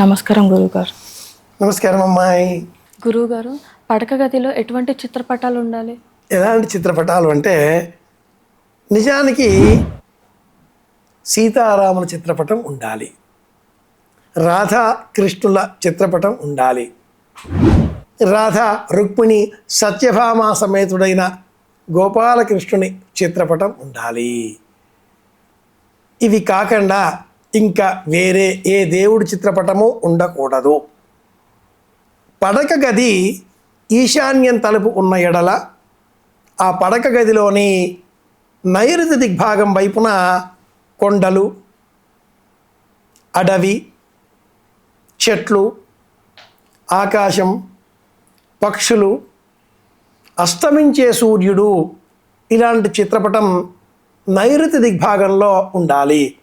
నమస్కారం గురువుగారు నమస్కారం అమ్మాయి. గురువుగారు పడక గదిలో ఎటువంటి చిత్రపటాలు ఉండాలి? ఎలాంటి చిత్రపటాలు అంటే నిజానికి సీతారాముల చిత్రపటం ఉండాలి. రాధా కృష్ణుల చిత్రపటం ఉండాలి. రాధ రుక్మిణి సత్యభామ సమేతుడైన గోపాలకృష్ణుని చిత్రపటం ఉండాలి. ఇవి కాకుండా ఇంకా వేరే ఏ దేవుడి చిత్రపటము ఉండకూడదు. పడక గది ఈశాన్యం తలుపు ఉన్న ఎడల ఆ పడక గదిలోని నైరుతి దిగ్భాగం వైపున కొండలు అడవి చెట్లు ఆకాశం పక్షులు అస్తమించే సూర్యుడు ఇలాంటి చిత్రపటం నైరుతి దిగ్భాగంలో ఉండాలి.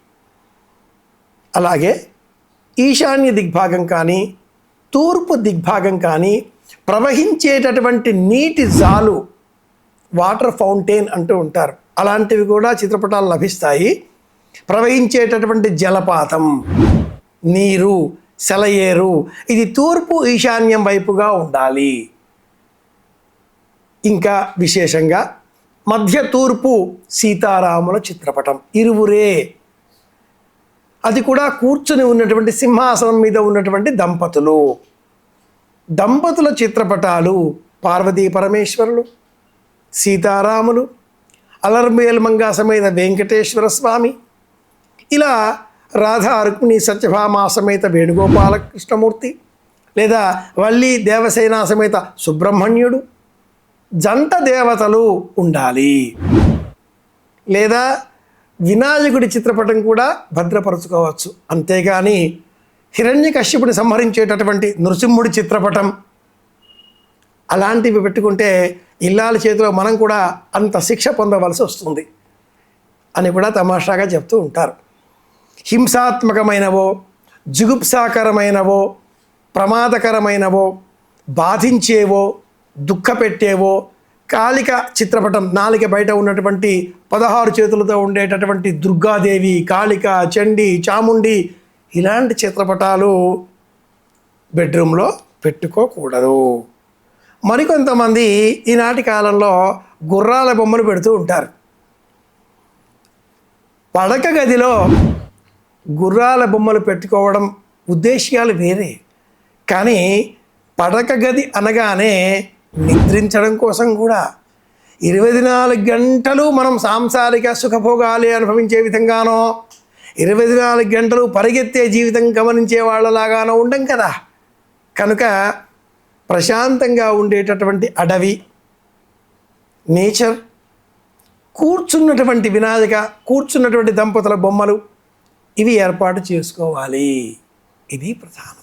అలాగే ఈశాన్య దిగ్భాగం కానీ తూర్పు దిగ్భాగం కానీ ప్రవహించేటటువంటి నీటి జాలు వాటర్ ఫౌంటైన్ అంటూ ఉంటారు. అలాంటివి కూడా చిత్రపటాలు లభిస్తాయి. ప్రవహించేటటువంటి జలపాతం నీరు సెలయేరు ఇది తూర్పు ఈశాన్యం వైపుగా ఉండాలి. ఇంకా విశేషంగా మధ్య తూర్పు సీతారాముల చిత్రపటం ఇరువురే అది కూడా కూర్చుని ఉన్నటువంటి సింహాసనం మీద ఉన్నటువంటి దంపతులు. దంపతుల చిత్రపటాలు పార్వతీ పరమేశ్వరులు సీతారాములు అలర్మేల్మంగా సమేత వెంకటేశ్వర స్వామి ఇలా రాధా రుక్మిణి సత్యభామా సమేత వేణుగోపాల కృష్ణమూర్తి లేదా వల్లి దేవసేన సమేత సుబ్రహ్మణ్యుడు జంట దేవతలు ఉండాలి. లేదా వినాయకుడి చిత్రపటం కూడా భద్రపరచుకోవచ్చు. అంతేగాని హిరణ్యకశ్యపుని సంహరించేటటువంటి నృసింహుడి చిత్రపటం అలాంటివి పెట్టుకుంటే ఇల్లాల చేతిలో మనం కూడా అంత శిక్ష పొందవలసి వస్తుంది అని కూడా తమాషాగా చెప్తూ ఉంటారు. హింసాత్మకమైనవో జుగుప్సాకరమైనవో ప్రమాదకరమైనవో బాధించేవో దుఃఖపెట్టేవో కాళిక చిత్రపటం నాలిక బయట ఉన్నటువంటి పదహారు చేతులతో ఉండేటటువంటి దుర్గాదేవి కాళిక చండి చాముండి ఇలాంటి చిత్రపటాలు బెడ్రూమ్లో పెట్టుకోకూడదు. మరికొంతమంది ఈనాటి కాలంలో గుర్రాల బొమ్మలు పెడుతూ ఉంటారు. పడక గదిలో గుర్రాల బొమ్మలు పెట్టుకోవడం ఉద్దేశ్యాలు వేరే. కానీ పడక గది అనగానే నిద్రించడం కోసం కూడా ఇరవై నాలుగు గంటలు మనం సాంసారిక సుఖభోగాలే అనుభవించే విధంగానో ఇరవై నాలుగు గంటలు పరిగెత్తే జీవితం గమనించే వాళ్ళలాగానో ఉండం కదా. కనుక ప్రశాంతంగా ఉండేటటువంటి అడవి నేచర్ కూర్చున్నటువంటి వినాయక కూర్చున్నటువంటి దంపతుల బొమ్మలు ఇవి ఏర్పాటు చేసుకోవాలి. ఇది ప్రధానం.